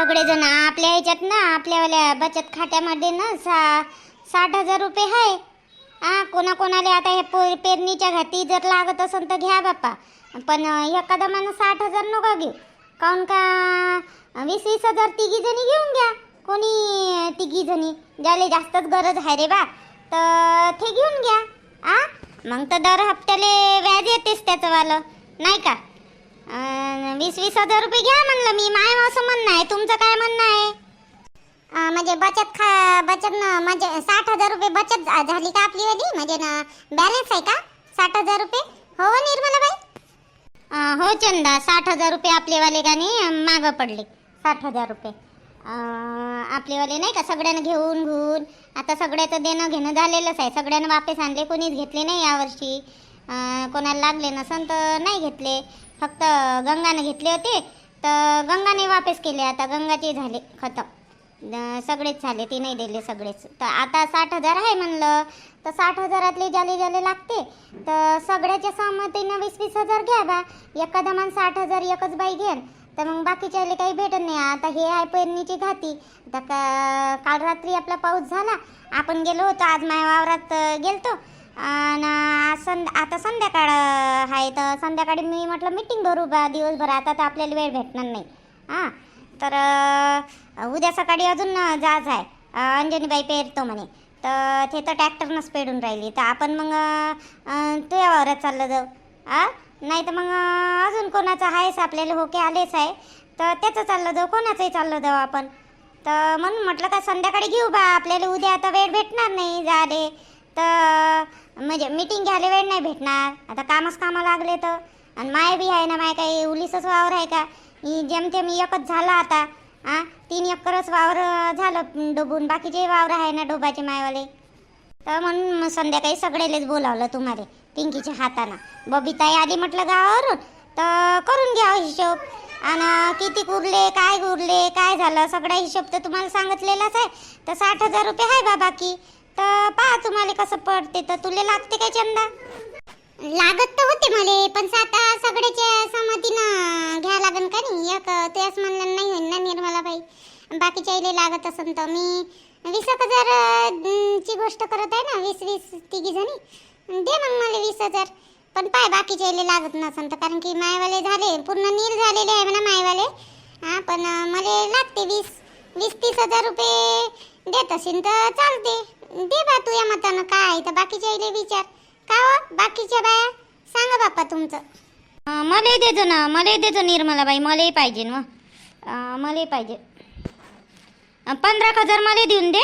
सगळेजण आपल्या ह्याच्यात ना आपल्यावाल्या बचत खात्यामध्ये ना सा साठ हजार रुपये आहे हा कोणाकोणाला आता हे पो पेरणीच्या घाती जर लागत असेल तर घ्या बाप्पा. पण एखादा एका साठ हजार नका घेऊ. काऊन का वीस वीस हजार तिघी जणी घेऊन घ्या. कोणी तिघी जणी? ज्याला जास्तच गरज आहे रे बा तर ते घेऊन घ्या. आ मग तर दर हप्त्याले व्याज येतेच त्याचं वालं. नाही का? वीस वीस हजार रुपये घ्या म्हणलं मी. माय असं म्हणणं आहे. तुमचं काय म्हणणं आहे? म्हणजे बचत खा बचत न म्हणजे साठ हजार रुपये बचत झाली का आपली वाली? म्हणजे ना बॅलन्स आहे का? साठ हजार रुपये? हो निर्मला बाई हो चंदा. साठ हजार रुपये आपलेवाले का नाही मागं पडले. साठ हजार रुपये. आपलेवाले नाही का? सगळ्यांना घेऊन घेऊन आता सगळ्याचं देणं घेणं झालेलंच आहे. सगळ्यांना वापस आणले कोणीच घेतले नाही यावर्षी. कोणाला लागले नसन तर नाही घेतले. फक्त गंगाने घेतले होते. तर गंगाने वापस केले. आता गंगाचे झाले खतम. सगळेच झाले. ते नाही दिले सगळेच. तर आता साठ हजार आहे म्हणलं. तर साठ हजारातले ज्याले ज्याले लागते तर सगळ्याच्या सहमतीनं वीस वीस हजार घ्या बा. एका दमान साठ हजार एकच बाई घेन तर मग बाकीच्याले काही भेटत नाही. आता हे आहे पेरणीची घाती. तर का काल रात्री आपला पाऊस झाला. आपण गेलो होतो. आज माझ्या वावरात गेलतो. आणि सं आता संध्याकाळ आहे तर संध्याकाळी मी म्हटलं मीटिंग भरू बा दिवसभर. आता तर आपल्याला वेळ भेटणार नाही. हां तर उद्या सकाळी अजून जाज जायचं आहे अंजनीबाई पेरतो म्हणे. तर ते तर ट्रॅक्टरनंच पेरून राहिली. तर आपण मग अं, तुझ्या वावरात चाललं जाऊ. आ? नाही तर मग अजून कोणाचं आहेच आपल्याला? होके आलेच आहे. तर त्याचं चाललं जाऊ. कोणाचंही चाललं जाऊ आपण. तर म्हणून म्हटलं का संध्याकाळी घेऊ बा. आपल्याला उद्या आता वेळ भेटणार नाही. जाले. तर म्हणजे मीटिंग घ्यायला वेळ नाही भेटणार. आता कामच कामं लागले तर. आणि माय बी आहे ना माय काही उलीसच वावर आहे का? जेमतेम एकच झाला आता. आ तीन एकरच वावर झालं डोबून. बाकीचे वावर आहे ना डोबाचे मायवाले. तर म्हणून संध्याकाळी सगळेलेच बोलावलं तुम्हाला पिंकीच्या हातानं. बबिताई आधी म्हटलं गावावरून. तर करून घ्या हो हिशोब. आणि किती उरले काय उरले काय झालं? सगळा हिशोब तर तुम्हाला सांगितलेलाच आहे. तर साठ हजार रुपये आहे बा बाकी. तर पहा तुम्हाला कसं पडते. तर तुला लागते काय चंदा लागत तर होते मले पण आता सगळ्याच्या सहमतीनं घ्या लागन का नाही एक तुयास म्हणलं नाही होईल ना निर्मलाबाई. बाकीच्या इले लागत असन तर मी वीस एक हजार ची गोष्ट करत आहे ना वीस वीस तिघी जणी. दे मग मला वीस हजार. पण पाय बाकीच्या इले लागत नसन तर कारण की मायवाले झाले पूर्ण नील झालेले आहे म्हणा मायवाले. हा पण मला लागते वीस वीस तीस हजार रुपये. देत असेल तर चालते. दे बा तुझ्या मतानं. काय आहे तर बाकीच्या इले विचार. का हो बाकीच्या बाया? सांगा बाप्पा तुमचं. मला देतो ना मला देतो निर्मलाबाई मलाही पाहिजे ना. मलाही पाहिजे. पंधरा हजार मला देऊन दे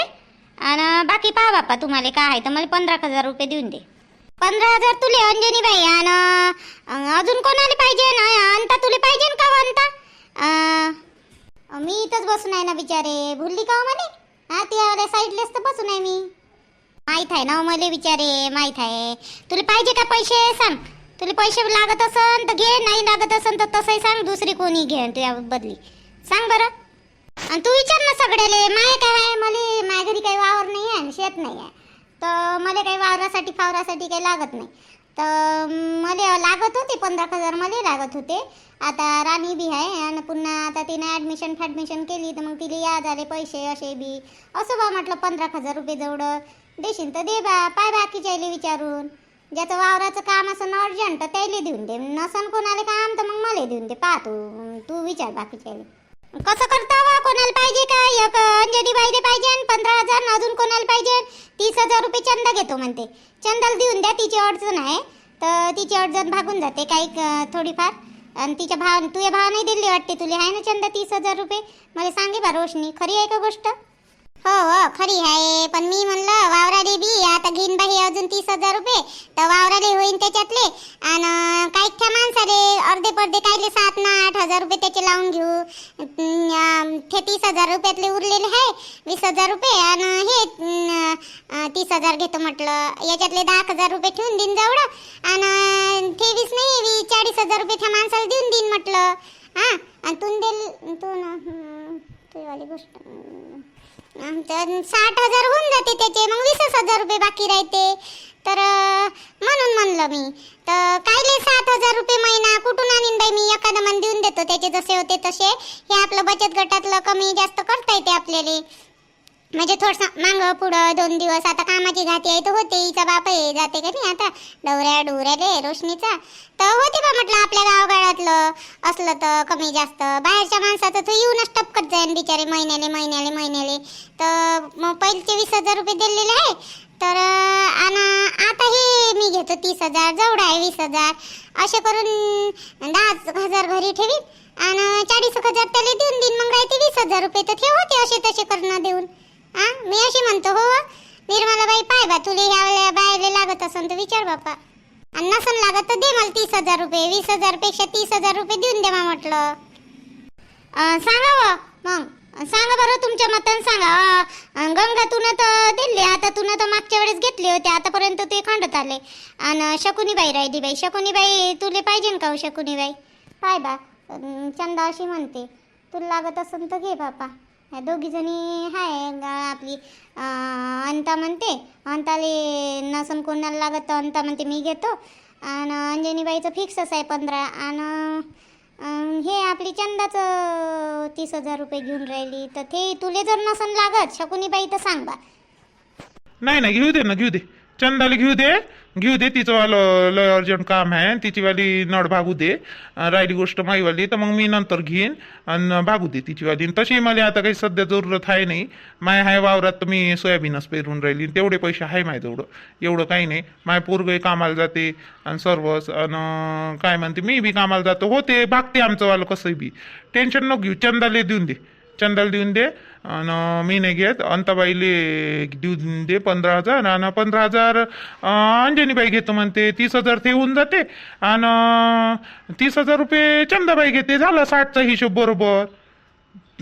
आणि बाकी पहा बाप्पा तुम्हाला काय आहे तर मला पंधरा हजार रुपये देऊन दे. पंधरा हजार तुले अंजनी बाई आणि अजून कोणाला पाहिजे ना? अंता तुले पाहिजे का हो, अंता? मी इथंच बसून आहे ना बिचारे. भुलली का हो म्हणे हा त्या साईडलेच तर बसून आहे मी. माहीत आहे ना हो मला विचारे माहीत आहे. तुला पाहिजे का पैसे? सांग. तुला पैसे लागत असन तर घे नाही लागत असन तर तसंही सांग दुसरी कोणी घे तुझ्या बदली. सांग बरं. आणि तू विचार ना सगळ्याले माय काय आहे मला माझ्या घरी काही वावर नाही आहे आणि शेत नाही आहे. तर मला काही वावरासाठी फावरासाठी काही लागत नाही. तर मला लागत होते पंधरा हजार मला लागत होते. आता राणी बी आहे आणि पुन्हा आता तिने ॲडमिशन फॅडमिशन केली तर मग तिला याद आले पैसे असे बी. असं बा म्हटलं पंधरा हजार रुपये जेवढं देशील तर दे बा पाय बाकीच्याले विचारून. ज्याचं वावराचं काम असं अर्जंट तर त्याला देऊन दे. नसन कोणाला काम तर मग मला देऊन दे. पाहतो तू तू विचार बाकीच्याले कसं करता वा? कोणाला पाहिजे का एक अंजली बाईले पाहिजे आणि पंधरा हजार अजून कोणाला पाहिजे? तीस हजार रुपये चंदा घेतो म्हणते. चंदाला देऊन द्या तिची अडचण आहे. तर तिची अडचण भागून जाते काही थोडीफार. आणि तिच्या भाव तुझ्या भाव नाही दिली वाटते तुला. आहे ना चंदा तीस हजार रुपये? मला सांगे बा रोशनी खरी आहे का गोष्ट? हो हो खरी आहे. पण मी म्हणलं वावराले बी आता घेईन बाई अजून तीस हजार रुपये. तर वावराले होईन त्याच्यातले. आणि काही त्या माणसाले अर्धे पडदे कायले सात ना आठ हजार रुपये त्याचे लावून घेऊ. ते तीस हजार रुपयातले उरलेले आहे वीस हजार रुपये. आणि हे तीस हजार घेतो म्हटलं. याच्यातले दहा हजार रुपये ठेवून देईन जवळ आणि ते वीस नाही वीस चाळीस हजार रुपये त्या माणसाला देऊन देईन म्हटलं. हां आणि तू देल तू ना तुझीवाली गोष्ट. तर साठ हजार होऊन जाते त्याचे. मग वीसच हजार रुपये बाकी राहते. तर म्हणून म्हणलं मी. तर कायले सात हजार रुपये महिना? कुठून आणीन बाई मी? एखादा मन देऊन देतो त्याचे जसे होते तसे. हे आपलं बचत गटातलं कमी जास्त करता येते आपल्याला. म्हणजे थोडस मांग पुढं दोन दिवस आता कामाची घाती आहे तर होते. हिचा बाप हे जाते का नाही आता? डवऱ्या डोऱ्याले रोशनीचा. तर होते बा म्हटलं आपल्या गावगाळातलं असलं तर कमी जास्त. बाहेरच्या माणसाचं तर येऊनच टपकत जाईन बिचारे महिन्याले महिन्याले महिन्याले. तर मग पहिलेचे वीस हजार रुपये दिलेले आहे. तर आणि आता हे मी घेतो तीस हजार जेवढा आहे वीस हजार. असे करून दहा हजार घरी ठेवीन. आणि चाळीस हजार त्याला देऊन देईन. मग राहते वीस हजार रुपये तर ठेव होते असे तसे करणं देऊन. हा मी अशी म्हणतो हो, हो. निर्मलाबाई पाय बा तुले ह्या बाहेरले लागत असन तर विचार बापा. आणि नसन लागत तर दे मला तीस हजार रुपये. वीस हजारपेक्षा तीस हजार रुपये देऊन दे मा म्हटलं. सांगा व मग. सांगा बरं तुमच्या मतान सांगा. गंगा तुनं तर दिले आता तुनं तर मागच्या वेळेस घेतले होते आतापर्यंत ते खंडत आले. आणि शकुनीबाई राहिली बाई. शकुनीबाई तुले पाहिजे का हो शकुनीबाई? पाय बा. चंदा अशी म्हणते तुला लागत असेल तर घे बापा. ह्या दोघीजणी आहे हाय गा- आपली. अंता म्हणते. अंताले नसन कोणाला लागत तर अंता म्हणते मी घेतो. आणि अंजनीबाईचं फिक्सच आहे पंधरा. आणि हे आपली चंदाचं तीस हजार रुपये घेऊन राहिली. तर ते तुले जर नसन लागत शकुनीबाई तर सांग बा. नाही ना घेऊ दे ना घेऊ दे. चंदाला घेऊ दे. घेऊ दे तिचं वालं लय अर्जंट काम आहे तिची वाली नड भागू दे राहिली गोष्ट माईवाली तर मग मी नंतर घेईन आणि भागू दे तिची वाली. तशी मला आता काही सध्या जरूरत आहे नाही. माय हाय वावरात तर मी सोयाबीनच पेरून राहिली तेवढे पैसे आहे माझ्याजवळ एवढं काही नाही. माय पोरगही कामाला जाते आणि सर्वच आणि काय म्हणते मी बी कामाला जातो. हो ते भागते आमचं वालं कसंही बी. टेन्शन नको घेऊ. चंदाले देऊन दे. चंदाला देऊन दे. आणि मी नाही घेत अंताबाईले देऊन दे पंधरा हजार. आणि पंधरा हजार अंजनीबाई घेतो म्हणते. तीस हजार ते होऊन जाते. आणि तीस हजार रुपये चंदाबाई घेते. झालं साठचा हिशोब बरोबर.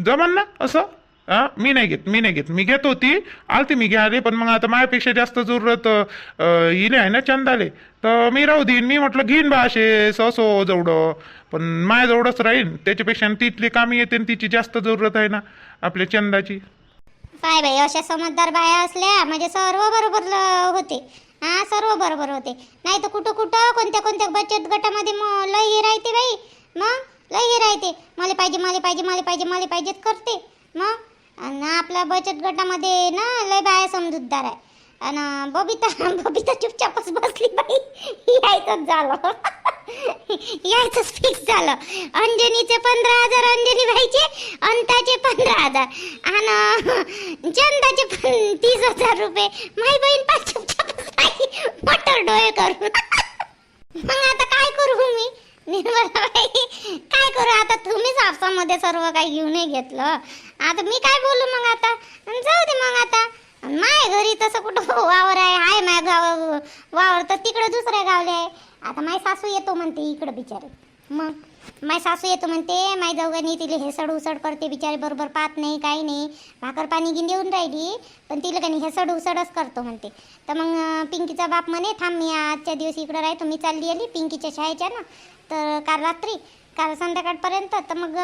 जमन ना असं? हा? मी नाही घेत मी नाही घेत. मी घेत होती आलती मी घ्याले पण मग आता माझ्यापेक्षा जास्त जरूरत इले आहे ना चंदाले. तर मी राहू देईन. मी म्हटलं घेईन बा असे ससो जवळं पण माझ्याजवळच राहीन. त्याच्यापेक्षा तिथली कामी येते आणि तिची जास्त जरूरत आहे ना आपल्या चंदाची. काय बाई अशा समजदार बाया असल्या म्हणजे सर्व बरोबर ल- होते. हा सर्व बरोबर होते. नाही तर कुठं कुठं कोणत्या कोणत्या बचत गटामध्ये मग लय हे राहते बाई. मग लय हे राहते. मला पाहिजे मला पाहिजे मला पाहिजे मला पाहिजेत करते. मग आणि आपल्या बचत गटामध्ये ना लय बाया समजूतदार आहे. आणि बबिता बबिता चुपचापच बसली बाई. यायचंच झालं. यायचंच फिक्स झालं. अंजनीचे पंधरा हजार अंजनी बाईचे अंताचे पंधरा हजार. आणि चंदाचे पण तीस हजार रुपये. माई बहीण पाच चुपचापच मटर डोळे करून. मग आता काय करू मी? निर्मलाबाई काय करू? आता तुम्हीच आपसामध्ये सर्व काही घेऊनही घेतलं. आता मी काय बोलू मग आता? जाऊ दे मग आता. माय घरी तसं कुठं वावर आहे? हाय माय गाव वावर तर तिकडं दुसऱ्या गावले आहे. आता माय सासू येतो म्हणते इकडं बिचारे. मग? माय सासू येतो म्हणते माय जाऊगानी तिला हेसड उसड करते बिचारे बरोबर पाहत नाही काही नाही. भाकर पाणी गिन देऊन राहिली पण तिला काही हेसड उसडच करतो म्हणते. तर मग पिंकीचा बाप म्हणे थांब मी आजच्या दिवस इकडं राहतो. मी चालली आली पिंकीच्या शाळेच्या ना. तर काल रात्री काल संध्याकाळपर्यंत तर मग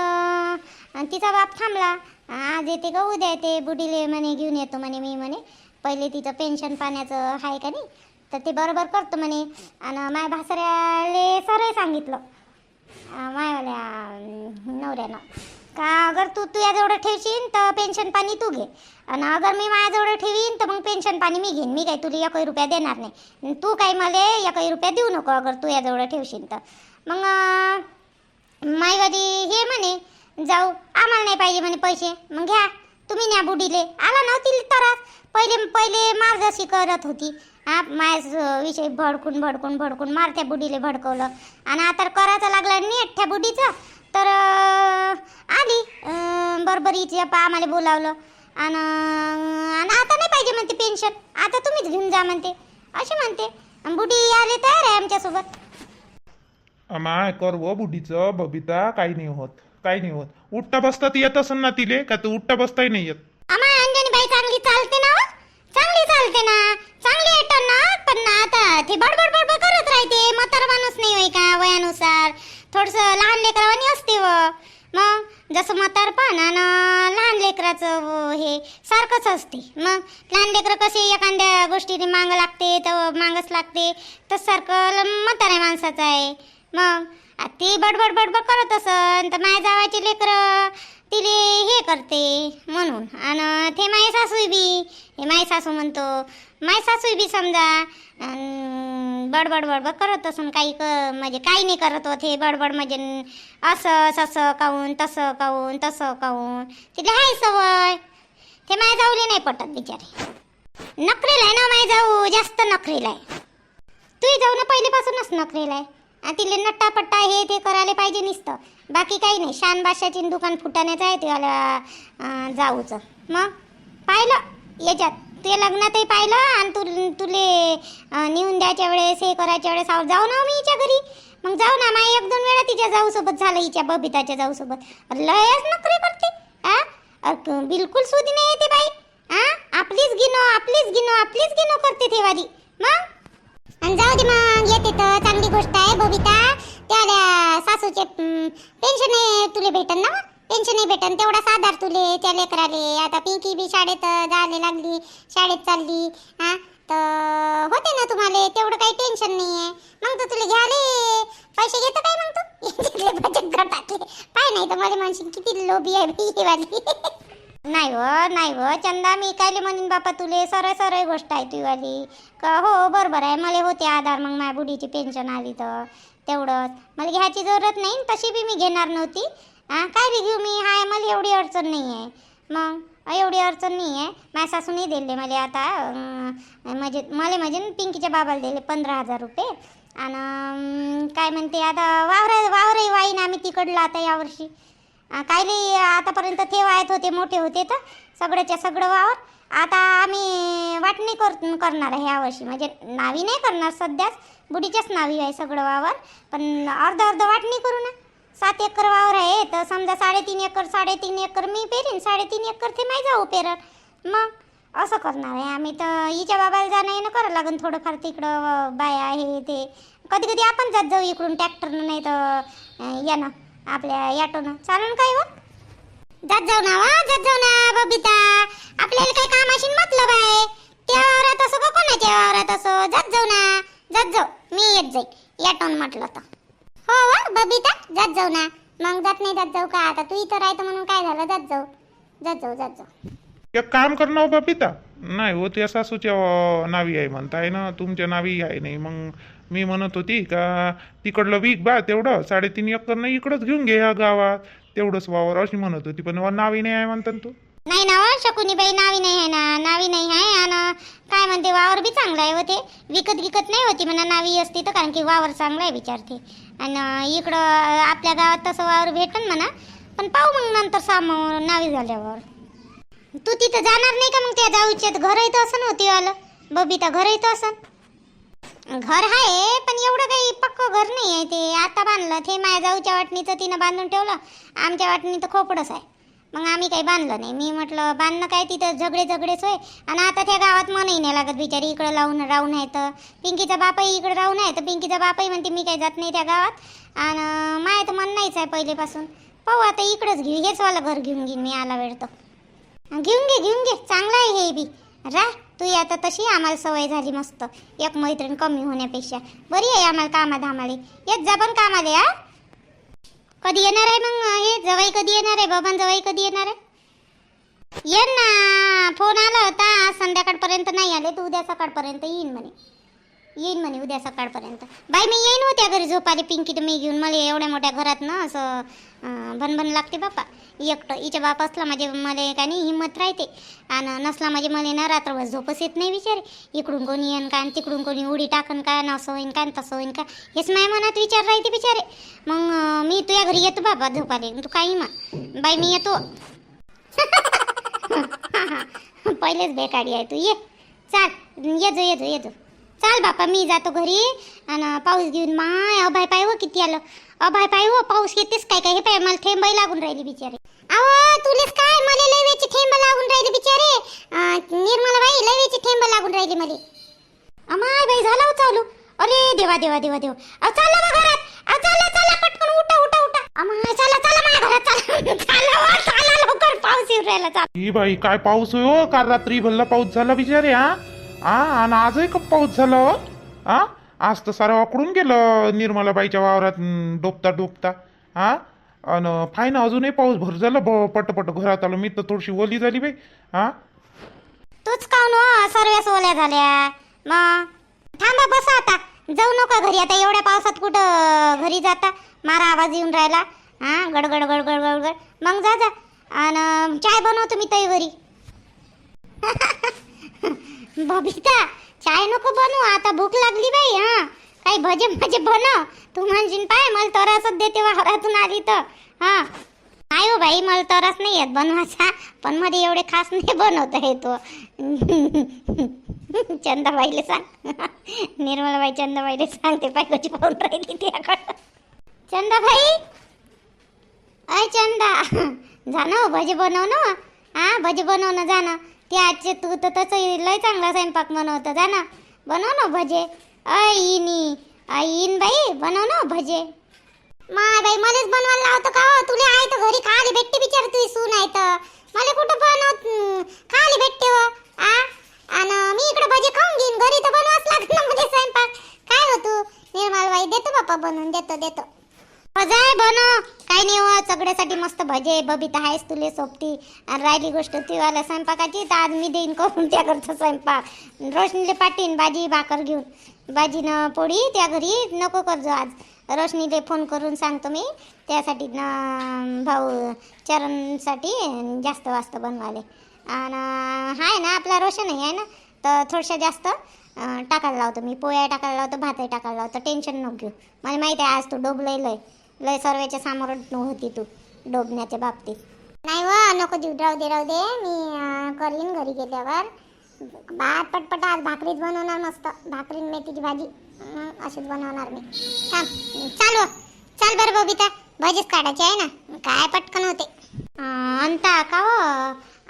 तिचा बाप थांबला. आज येते का? उद्या येते. बुडीले म्हणे घेऊन येतो म्हणे मी म्हणे. पहिले तिचं पेन्शन पाण्याचं आहे का नाही? तर ते बरोबर करतो म्हणे. आणि माय भासऱ्याले सरही सांगितलं. मायवाल्या नवऱ्यानं. का अगर तू तुझ्याजवळ ठेवशील तर पेन्शन पाणी तू घे. आणि अगर मी माझ्याजवळ ठेवीन तर मग पेन्शन पाणी मी घेईन. मी काही तुला एकही रुपया देणार नाही. तू काही मला एकही रुपया देऊ नको अगर तू याजवळ ठेवशील तर. मग माई माईवाली हे म्हणे जाऊ आम्हाला नाही पाहिजे म्हणे पैसे. मग घ्या तुम्ही न्या बुडीले. आला नव्हती तर पहिले पहिले मार्गदर्शी करत होती. हा माया विषय भडकून भडकून भडकून मार त्या बुडीले भडकवलं. आणि आता करायचं लागलं नीट त्या बुडीचं तर आली. अं, बरोबरीच्या पा आम्हाला बोलावलं. आणि आणि आता नाही पाहिजे म्हणते पेन्शन आता तुम्हीच घेऊन जा म्हणते. असे म्हणते. बुडी आले तयार आहे आमच्यासोबत. माय कर व बुढीचं बबिता काही नाही होत काही नाही होत. उठता बसता ती येत असन ना तिले का तू उठता बसताही नाही येत? आम्हा अंजनी बाई चांगली चालते ना हो? चांगली चालते ना? चांगली येतो ना? पण ना आता ते बडबड बडबड करत राहते. म्हातारा माणूस नाही होय का वयानुसार? थोडस लहान लेकरावानी असते व. मग जसं म्हातारपण आणि लहान लेकराचं व हे सारखंच असते. मग लहान लेकरं कसे एखाद्या गोष्टीने मागं लागते तर मागच लागते. तसं सारखं ल- म्हाताऱ्या माणसाचं आहे. मग? ती बडबड बडबड करत असन तर माझ्या जावाची लेकरं तिले हे करते म्हणून. आणि ते माय सासूई बी हे माय सासू म्हणतो माय सासू बी समजा बडबड बडबड करत असून काही क म्हणजे काही नाही करत होते बडबड म्हणजे असं असं काहून तसं काहून तसं काहून तिला हाय सवय. ते माय जाऊले नाही पटत बिचारे. नखरेला आहे ना माय जाऊ जास्त नखरेला आहे. तू जाऊ ना पहिलेपासूनच नखरेला आहे. तिले नट्टा पट्टा हे ते करायला पाहिजे नुसतं. बाकी काही नाही. शान बादशाची दुकान फुटाण्याचं आहे त्याला जाऊचं. मग? पाहिलं? याच्यात. ते लग्नातही पाहिलं? आणि तु तुले नेऊन द्यायच्या वेळेस हे करायच्या वेळेस आव- जाऊ ना मी हिच्या घरी. मग जाऊ ना माई एक दोन वेळा तिच्या जाऊ सोबत झालं हिच्या बबिताच्या जाऊ सोबत लयच नोकरी करते. आ? बिलकुल सुधी नाही येते बाई. आ? आपलीच गिनो आपलीच गिनो आपलीच गिनो करते ते. वाली मग? जाऊ दे मग येते तर. चांगली गोष्ट आहे बबिता. त्याला सासूचे पेन्शन तुले भेटन ना पेन्शन भेटन. तेवढा साधार तुले त्या लेकराले. आता पिंकी बी शाळेत जायला लागली शाळेत चालली हा? तर होते ना तुम्हाला तेवढं काही टेन्शन नाही आहे मग तर तुला घ्याले. पैसे घेतं काय मग तू? बचत गटातले. पाय नाही तर मला म्हणशील किती लोभी आहे बाई वाली. नाही व नाही व. चंदा मी कायले म्हणीन बापा तुले सरळ सरळ गोष्ट आहे तुझीवाली का हो बरोबर आहे. मला होते आधार मग माझ्या बुडीची पेन्शन आली तर तेवढंच. मला घ्यायची जरूरत नाही तशी बी मी घेणार नव्हती. काय रे घेऊ मी? हाय मला एवढी अडचण नाही आहे मग एवढी अडचण नाही आहे माझ्या सासूने दिले मला आता म्हणजे मला म्हणजे पिंकीच्या बाबाला दिले पंधरा हजार रुपये. आणि काय म्हणते आता वावर वावरही वाईन आम्ही तिकडला आता यावर्षी कायले आतापर्यंत ते वाहत होते मोठे होते तर सगळ्याच्या सगळं वावर. आता आम्ही वाटणी कर करणार आहे यावर्षी म्हणजे नावी नाही करणार सध्याच बुडीच्याच नावी आहे सगळं वावर. पण अर्ध अर्ध वाटणी करू ना. सात एकर वावर आहे तर समजा साडेतीन एकर साडेतीन एकर मी पेरीन साडेतीन एकर ते नाही जाऊ पेरत. मग असं करणार आहे आम्ही. तर हिच्या बाबाला जाणं येणं करावं लागेल थोडंफार तिकडं बाया आहे ते. कधी कधी आपण जात जाऊ इकडून ट्रॅक्टरनं नाही तर या ना. आपल्या याटोनं चालेल काय हो? जात जाऊ ना वा जात जाऊ ना बबिता. आपल्याला काही कामाशी मतलब आहे त्या वावरात असो का कोणाच्या वावरात असो? जात जाऊ ना जात जाऊ. मी येत जाईल याटोन म्हटलं तर. हो वा बबिता जात जाऊ ना. मग जात नाही जात जाऊ का? आता तू इथं राहतं म्हणून काय झालं? जात जाऊ. जात जाऊ जात जाऊ. एक काम कर ना हो बापिता नाही हो त्या सासूच्या नावी आहे म्हणताय ना. तुमच्या नावी आहे नाही मग मी म्हणत होती का तिकडलं वीक बा तेवढं साडेतीन एकरनं इकडंच घेऊन घे या गावात. तेवढंच वावर अशी म्हणत होती. पण नावी नाही आहे म्हणतात तू. नाही ना हो, शकुनी बाई नावी नाही आहे ना नावी नाही आहे. आणि काय म्हणते वावर बी चांगला आहे होते. विकत विकत नाही होती म्हणा नावी असती तर कारण की वावर चांगला आहे विचारते. आणि इकडं आपल्या गावात तसं वावर भेटन म्हणा पण पाहू मग नंतर सामोर नावी झाल्यावर. तू तिथं जाणार नाही का मग त्या जाऊच्यात? घर इथं असं नव्हती आलं. बबिता घर इथं असं घर आहे पण एवढं काही पक्क घर नाही आहे ते. आता बांधलं ते माझ्या जाऊच्या वाटणीचं तिनं बांधून ठेवलं आमच्या वाटणी तर खोपडच आहे. मग आम्ही काही बांधलं नाही. मी म्हटलं बांधणं काय तिथं झगडे झगडेच होय. आणि आता त्या गावात मनही नाही लागत बिचारी. इकडं लावून राहून आहे तर. पिंकीचा बापही इकडं राहून आहे तर पिंकीचा बापही म्हणते मी काही जात नाही त्या गावात. आणि माय तर मन नाहीच आहे पहिलेपासून. पाहू आता इकडंच घेऊ हेच वाला घर घेऊन घेईन मी आला वेळ तर. घेऊन घे घेऊन घे. चांगलं आहे हे बी. रा तू आता तशी आम्हाला सवय झाली मस्त. एक मैत्रीण कमी होण्यापेक्षा. बरी आहे आम्हाला कामात आम्हाला येत जा पण कामाले हा कधी येणार आहे मग हे? जवाई कधी येणार आहे? बाबा जवाई कधी येणार आहे? ये ना. फोन आला होता. आज संध्याकाळपर्यंत नाही आले. तू उद्या सकाळपर्यंत येईन म्हणे. येईन म्हणे उद्या सकाळपर्यंत. बाई मी येईन होत्या घरी झोपाले पिंकी तर मी घेऊन. मला एवढ्या मोठ्या घरात ना असं भनभन लागते बापा. एकटं हिच्या बाप असला माझे मला काय नाही हिंमत राहते. आणि नसला म्हणजे मला ना रात्रभर झोपच येत नाही विचारे इकडून कोणी येईन का आणि तिकडून कोणी उडी टाकन का न असं होईन का तसं होईन का हेच माझ्या मनात विचार राहते बिचारे. मग मी तुझ्या घरी येतो बाबा झोपाले. तू काही म्हण. बाई मी येतो. पहिलेच बेकारी आहे तू. ये. चाल. येजो येजो येजो चाल बापा मी जातो घरी. आणि पाऊस घेऊन माय अभाय पाय हो किती आलं. अभाय पाय हो पाऊस येतेच काय काय? हे पाय मला थेंबही लागून राहिली बिचारे. अहो तुलेच काय? मला लयवेची थेंब लागून राहिली बिचारे. निर्मला बाई लयवेची थेंब लागून राहिली मला. अमाय बाई झाला हो चालू. अरे देवा देवा देवा देवा. अहो चला बा घरात. अहो चला चला पटकन उठा उठा उठा. अमाय चला चला माझ्या घरात चला चला चला लवकर पाऊस पाऊस येऊन राहिला चाल. ही बाई काय पाऊस होय हो? काल रात्री भल्ला पाऊस झाला बिचारे हा? हा आणि आजही का पाऊस झाला हो. आ आज तर सारं वाकडून गेलं निर्मलाबाईच्या वावरात हं, डोबता डोबता. हा? अन फायन अजूनही पाऊस भर झाला ब पटपट घरात आलो. मी तर थोडीशी ओली झाली बाई. हा? तूच काऊन न सर्व सोल्या झाल्या? मग थांबा बसा आता. जाऊ नका घरी. आता एवढ्या पावसात कुठं घरी जाता? मारा आवाज येऊन राहिला. हा? गडगड गडगड गडगड. मग जा जा. आणि चाय बनवतो मी तई घरी. बबिता चाय नको बनवू आता भूक लागली बाई हा. काही भजे भजे बनव तू म्हणशील पाय मला तरासच देते वावरातून आली तर. हा. नाही हो बाई मला तरच नाही येत बनवायचा पण मध्ये एवढे खास नाही बनवता तो हो. चंदाबाईला सांग. निर्मलाबाई चंदाबाईला सांगते पाय कशी पाहून राहिली त्याकडं चंदाबाई? अय चंदा. जाणं हो, भजे बनव ना. हा भजे बनव ना जाणं ते आजचे तू तर तसं लय चांगला स्वयंपाक बनवतं जा ना. बनव ना भजे. आईनी आईन बाई बनव ना भजे. माय बाई मलाच बनवायला लावतो का हो? तुला आहे तर घरी खाली भेटते बिचार तुझी सून आहे तर. मला कुठं बनव खाली भेटते हो? आ? आणि मी इकडे भजी खाऊन घेईन. घरी तर बनवाच लागत ना म्हणजे स्वयंपाक. काय हो तू? निर्मल बाई देतो बाप्पा बनवून देतो देतो. जाय बनव. काही नाही हो सगळ्यासाठी मस्त भजे बबिता आहेस तुले सोबती. आणि राहिली गोष्ट तिवाला स्वयंपाकाची तर आज मी देईन करून त्या करतो स्वयंपाक. रोशनीले पाठीन भाजी भाकर घेऊन. भाजीनं पोळी त्या घरी नको करजो आज. रोशनीले फोन करून सांगतो मी. त्यासाठी न भाऊ चरणसाठी जास्त वास्त बनवाले. आणि हाय ना आपला रोशनही आहे ना? तर थोडशा जास्त टाकायला लावतो मी. पोया टाकायला लावतो भातही टाकायला लावतो. टेन्शन नको घेऊ. मला माहिती आहे आज तू डोबलेलं लय. लय सर्वेच्या समोर होती तू डोबण्याच्या बाबतीत. नाही व नको जीव राहू दे राहू दे. मी करीन घरी गेल्यावर. भात पटपट आज भाकरीच बनवणार मस्त. भाकरी मेथीची भाजी अशीच बनवणार मी. थांब चालू चाल बरं बबिता. भाजीच काढायची आहे ना? काय पटकन होते. अंता का हो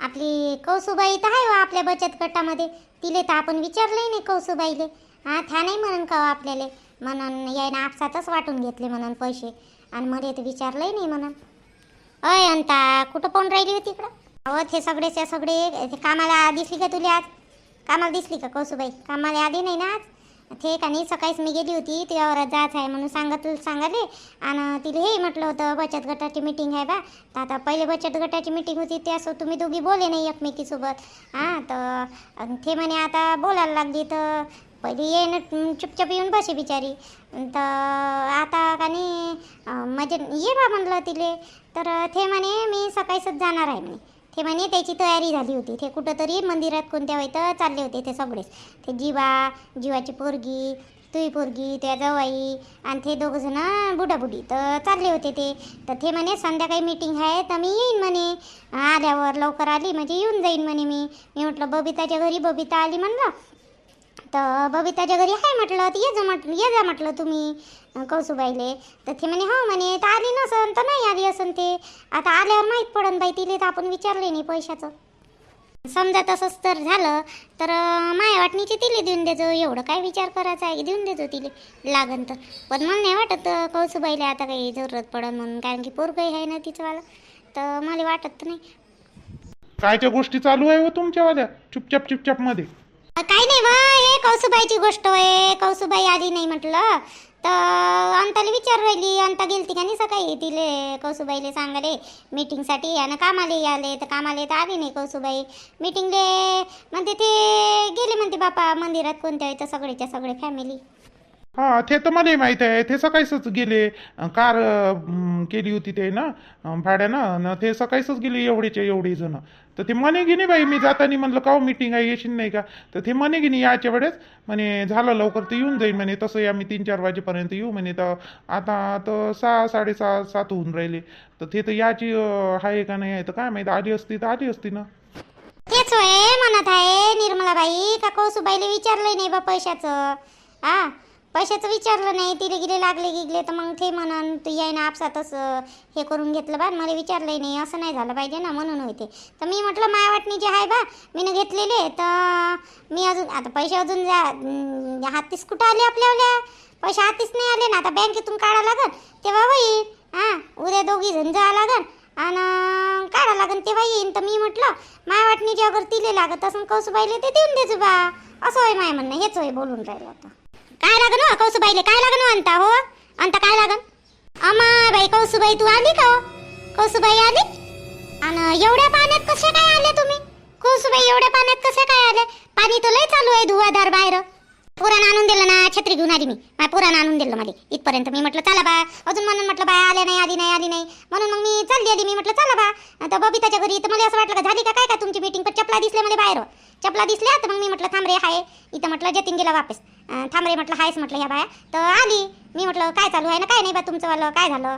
आपली कौसुबाई तर आहे व आपल्या बचत गटामध्ये. तिले तर आपण विचारलंही नाही कौसुबाईले. हा त्या नाही म्हणून का आपल्याला? म्हणून यायनं आपसातच वाटून घेतले म्हणून पैसे. आणि मला तर विचारलंही नाही म्हणून. अय अंता कुठं पाहून राहिली होती इकडं? अहो हे सगळेच्या सगळे ते कामाला दिसली का तुला आज? कामाला दिसली का कौसुबाई? कामाला आली नाही ना आज? ते का नाही सकाळीच मी गेली होती त्यावर जायचं आहे म्हणून सांगत सांगाले. आणि तिला हे म्हटलं होतं बचत गटाची मीटिंग आहे बा. तर आता पहिले बचत गटाची मीटिंग होती त्यासोबत तुम्ही दोघी बोले नाही एकमेकीसोबत. हां तर ते म्हणे आता बोलायला लागली तर पहिले ये ना चुपचाप येऊन बसे बिचारी. तर आता का नाही म्हणजे ये बा म्हणलं तिले. तर ते म्हणे मी सकाळीच जाणार आहे म्हणे. ते म्हणे त्याची तयारी झाली होती. ते कुठंतरी मंदिरात कोणत्या वेळेत चालले होते ते सगळेच. ते जीवा जीवाची पोरगी तुई पोरगी त्या जवाई आणि ते दोघंजणं बुडाबुडी. तर चालले होते ते. तर ते म्हणे संध्याकाळी मीटिंग आहे तर मी येईन म्हणे. आल्यावर लवकर आली म्हणजे येऊन जाईन म्हणे मी. मी म्हटलं बबिताच्या घरी बबिता आली म्हणलं. तर बबिताच्या घरी आहे म्हटलं तर ये जा म्हटलं ये जा म्हटलं तुम्ही कौसुबाईले. तर ते म्हणे हो म्हणे तर आली नसन तर नाही आली असन ते. आता आल्यावर माहीत पडन बाई तिले तर आपण विचारले नाही पैशाचं. समजा तसंच तर झालं तर माया वाटणीचे तिले देऊन देजो एवढं काय विचार करायचा आहे देऊन देजो तिले. लागन तर. पण मला नाही वाटत कौसुबाईला आता काही जरूरत पडन म्हणून कारण की पोरगही आहे ना तिचंवालं. तर मला वाटत नाही. कायच्या गोष्टी चालू आहे हो तुमच्यावाल्या? चुपचाप चुपचापमध्ये. काही नाही बा हे कौसुबाईची गोष्ट आहे कौसुबाई आली नाही म्हटलं. तर अंताला विचार राहिली. अंता गेलती का नाही सकाळी? तिले कौसुबाईले सांगाले मीटिंगसाठी आणि कामाले आले तर कामाले तर आली नाही कौसुबाई. मीटिंगले म्हणते ते गेले म्हणते बापा मंदिरात कोणत्या वेळी तर सगळेच्या सगळे फॅमिली हा ते तर मलाही माहीत आहे. ते सकाळीच गेले. कार अं, केली होती ते ना अं, भाड्यानं. न ते सकाळीच गेले एवढेचे एवढे जण. तर ते म्हणे की नाही बाई मी जाताना म्हणलं का मीटिंग आहे येशील नाही का? तर ते म्हणे की नाही याच्या वेळेस म्हणे झालं लवकर तर येऊन जाईल म्हणे तसं आम्ही तीन चार वाजेपर्यंत येऊ म्हणे तर आता तर सहा साडेसहा सात होऊन राहिले. तर ते तर याची अं, आहे का नाही आहे तर काय माहीत आली असती तर आली असती ना. तेच होय म्हणत आहे निर्मलाबाई. का कौसुबाईले विचारलंय नाही बा पैशाचं? हा पैशाचं विचारलं नाही तिले गिले लागले गिगले तर मग ते म्हणन तू याय ना आपसातच हे करून घेतलं बा मला विचारलंय नाही असं नाही झालं पाहिजे ना म्हणून होते. तर मी म्हटलं माया वाटणी जे आहे बा मीनं घेतलेले तर मी अजून आता पैसे अजून जा हातीस कुठं आले आपल्याला पैसे हातीस नाही आले ना आता बँकेतून काढा लागल तेव्हा होईल हां उद्या दोघी जण जा लागल आणि काढा लागन तेव्हा येईन. तर मी म्हटलं मायावटनी जे अगर तिले लागत असं कौसुबाईले ते देऊन देजू बा. असं होय माय म्हणणं हेच होय बोलून राहिलं आता. काय लागन हो कौसुबाईले? काय लागन हो अंता? हो? अंता काय लागन? अमा बाई कौसुबाई तू आली का हो? कौसुबाई आली? आणि एवढ्या पाण्यात कसे काय आले तुम्ही? कौसुबाई एवढ्या पाण्यात कसे काय आले पाणी तर लय चालू आहे धुवाधार बाहेर. पुराण आणून दिलं ना छत्री घेऊन आली मी. माझ्या पुराण आणून दिलं मला इथपर्यंत मी म्हटलं चला बा. अजून म्हणून म्हटलं बा आले नाही आली नाही आली नाही. म्हणून मग मी चालली आली. मी म्हटलं चला बा. आता बबिताच्या घरी तर मला असं वाटलं का झाली का काय का तुमची मीटिंग पण चपला दिसले मला बाहेर. चपला दिसल्या तर मग मी म्हटलं थांब रे हाय. इथं म्हटलं जतीन गेला वापस. थांब रे म्हटलं हायच म्हटलं ह्या बाया. तर आली. मी म्हटलं काय चालू आहे ना? काय नाही बा तुमचं वालं काय झालं?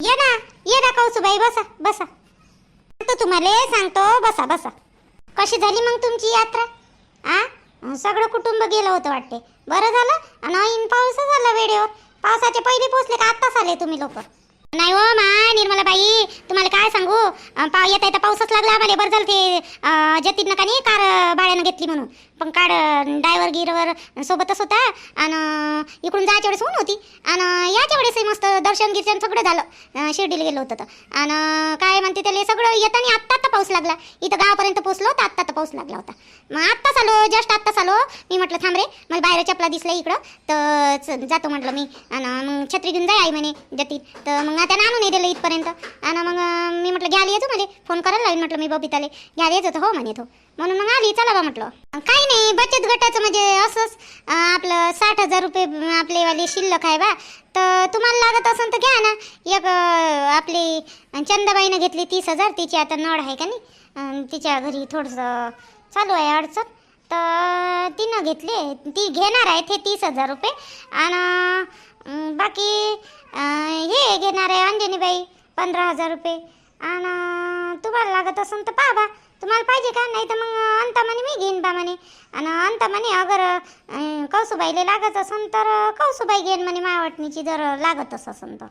ये ना ये ना कौसुबाई बसा बसा. तर तुम्हाला सांगतो बसा बसा. कशी झाली मग तुमची यात्रा? आ? सगळं कुटुंब गेलं होतं वाटते. बरं झालं? आणि ऐन पाऊस झाला वेळेवर. पावसाचे पहिले पोचले का आत्ताच आले तुम्ही लोक नाही हो मा निर्मला बाई तुम्हाला काय सांगू? पा येता येता पाऊसच लागला आम्हाला. बरं झालं ते जतीनं का नाही कार भाड्यानं घेतली म्हणून. पण काड ड्रायव्हर गिरवर सोबतच होता. आणि इकडून जायच्या वेळेस ऊन होती. आणि याच्या वेळेस मस्त दर्शन गिर्शन सगळं झालं. शिर्डीला गेलो होतं तर. आणि काय म्हणते त्याला सगळं येताना आत्ता आत्ता पाऊस लागला. इथं गावापर्यंत पोहोचलो तर आत्ता तर पाऊस लागला होता. मग आत्ताच आलो जस्ट आत्ताच आलो. मी म्हटलं थांब रे मला बाहेर चपला दिसला इकडं. तर जातो म्हटलं मी. आणि मग छत्री घेऊन जाय आई म्हणे जती तर मग आता आणून नाही दिलं इथपर्यंत. आणि मग मी म्हटलं घ्यायला येतो मला. फोन करायला लागेल म्हटलं मी बबिताले. घ्यायला येत होतं हो म्हणे तो म्हणून मग आली चला बा म्हटलं. काही नाही बचत गटाचं म्हणजे असंच आपलं साठ हजार रुपये आपलेवाले शिल्लक आहे बा. तर तुम्हाला लागत असेल तर घ्या ना. एक आपली चंदाबाईनं घेतली तीस हजार तिची आता नळ आहे का नाही? तिच्या घरी थोडंसं चालू आहे अडचण. तर तिनं घेतले ती घेणार आहे ते तीस हजार रुपये. आणि बाकी हे घेणार आहे अंजनीबाई पंधरा हजार रुपये. आणि तुम्हाला लागत असेल तर पहा बा. तुम्हाला पाहिजे का? नाही तर मग अंता म्हणे मी घेईन बा म्हणे. आणि अंता म्हणे अगर कौसुबाईले लागत असन तर कौसुबाई घेईन म्हणे मावटणीची जर लागतच असन तर.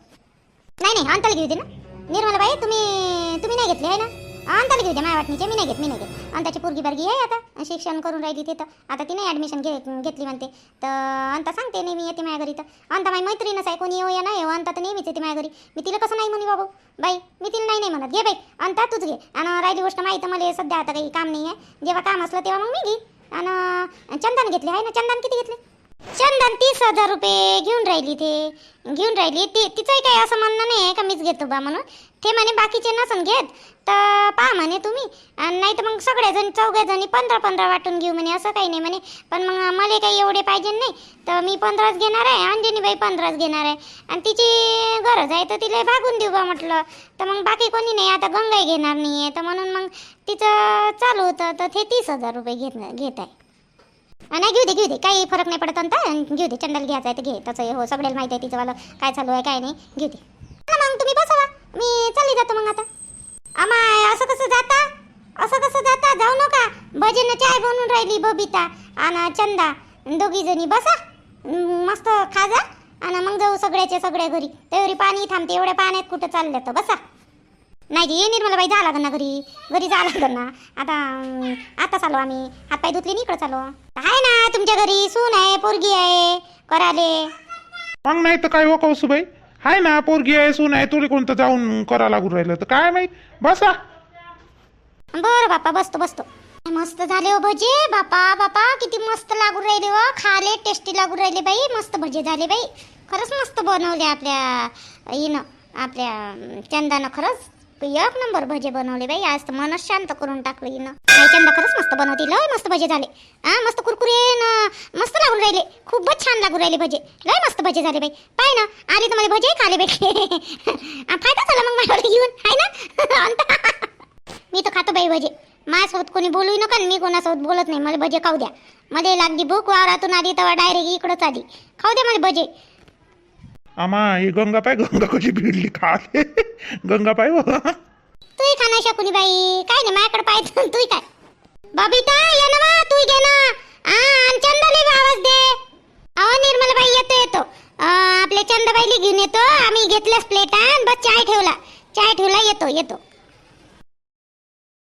नाही नाही अंताला घेऊ दे ना. निर्मलाबाई तुम्ही तुम्ही नाही घेतली आहे ना? अंताला घेऊ दे माझ्या वाटणीचे. मी नाही घेत मी नाही घेत. अंताची पोरगी बारगी आहे आता. शिक्षण करून राहिली तिथं आता तिने ॲडमिशन घे घेतली म्हणते. तर अंता सांगते नेहमी येते माझ्या घरी तर. अंता माझी मैत्रीणच आहे कोणी येऊ या नाही येऊ. अंता तर नेहमीच येते माझ्या घरी. मी तिला कसं नाही म्हणे बाबू? बाई मी तिला नाही नाही म्हणत. घे बाई अंता तूच घे. आणि राहिली गोष्ट माहिती मला सध्या आता काही काम नाही आहे जेव्हा काम असलं तेव्हा मग मी घे. आणि चंदन घेतले आहे ना? चंदन किती घेतले? चंदन तीस हजार रुपये घेऊन राहिली ते. घेऊन राहिली. ती तिचंही काही असं म्हणणं नाही आहे का मीच घेतो बा म्हणून. ते म्हणे बाकीचे नसून घेत तर पहा म्हणे तुम्ही. आणि नाही तर मग सगळ्याजणी चौघ्याजणी पंधरा पंधरा वाटून घेऊ म्हणे असं काही नाही म्हणे. पण मग मला काही एवढे पाहिजे नाही. तर मी पंधराच घेणार आहे अंजनीबाई पंधराच घेणार आहे. आणि तिची गरज आहे तर तिला भागून देऊ बा म्हटलं. तर मग बाकी कोणी नाही आता गंगाई घेणार नाही आहे तर म्हणून मग तिचं चालू होतं. तर ते तीस हजार रुपये घेत घेत आहे. नाही घेऊ दे घेऊ दे. काही फरक नाही पडत आता घेऊ दे चंडल घ्यायचं आहे तर घे. तसं हे हो सगळ्याला माहिती आहे तिचं वालं काय चालू आहे काय नाही. घेऊ दे. मग तुम्ही बसवा. मी चालली जातो मग आता. आमाय असं कसं जाता? असं कसं जाता? जाऊ नका. भजन चाय बनवून राहिली बबिता आणि चंदा. दोघी जणी बसा. मस्त खा जा आणि मग जाऊ सगळ्याचे सगळ्या घरी. तेवढी पाणी थांबते. एवढ्या पाण्यात कुठं चाललं तर बसा. नाही जी निर्मला बाई जा लागन ना घरी. घरी जा लागन ना. आता अं, आता चालू आम्ही. हातपाय धुतले इकडं चालू. आहे ना तुमच्या घरी सून आहे पोरगी आहे कराले. मग नाही तर काय हो कौसुबाई? हाय ना पोरगी आहे सून आहे तुला कोणतं जाऊन करा लागून राहिलं. तर काय माहीत? बसा. बरं बापा बसतो बसतो. मस्त झाले हो भजे. बापा बापा किती मस्त लागून राहिले हो. खाले टेस्टी लागून राहिले बाई. मस्त भजे झाले बाई. खरंच मस्त बनवले आपल्या हिनं आपल्या अं, चंदानं. खरंच एक नंबर भजे बनवले बाई. आज तर मनच शांत करून टाकलं हिनं. चंदा खरंच मस्त बनवते. लय मस्त भजे झाले. हा मस्त कुरकुरे न मस्त लागून राहिले. खूपच छान लागून राहिले भजे. लय मस्त भजे झाले बाई. पाय ना आले तर मला भजे खाले भेटले फायदा झाला मग माझ्याकडे घेऊन आहे ना? मी तर खातो बाई भजे. माझ्यासोबत कोणी बोलू नका मी कोणासोबत बोलत नाही. मला भजे खाऊ द्या. मध्ये लागली भूक वावरातून आली तेव्हा डायरेक्ट इकडंच आली. खाऊ द्या मला भजे. आमा ही गंगा पाय गंगा कशी भिडली खाले? गंगा पाय हो. तू तूही खा नाही बाई. काय नाही माझ्याकडे पाहिजे तूही काय बबिता ये ना बा तू घे ना. आ आणि चंदाले आवाज दे. अहो निर्मला बाई येतो येतो. आपले आपल्या चंदाबाईला घेऊन येतो. आम्ही घेतल्यास प्लेट बस चाय ठेवला. चाय ठेवला येतो येतो.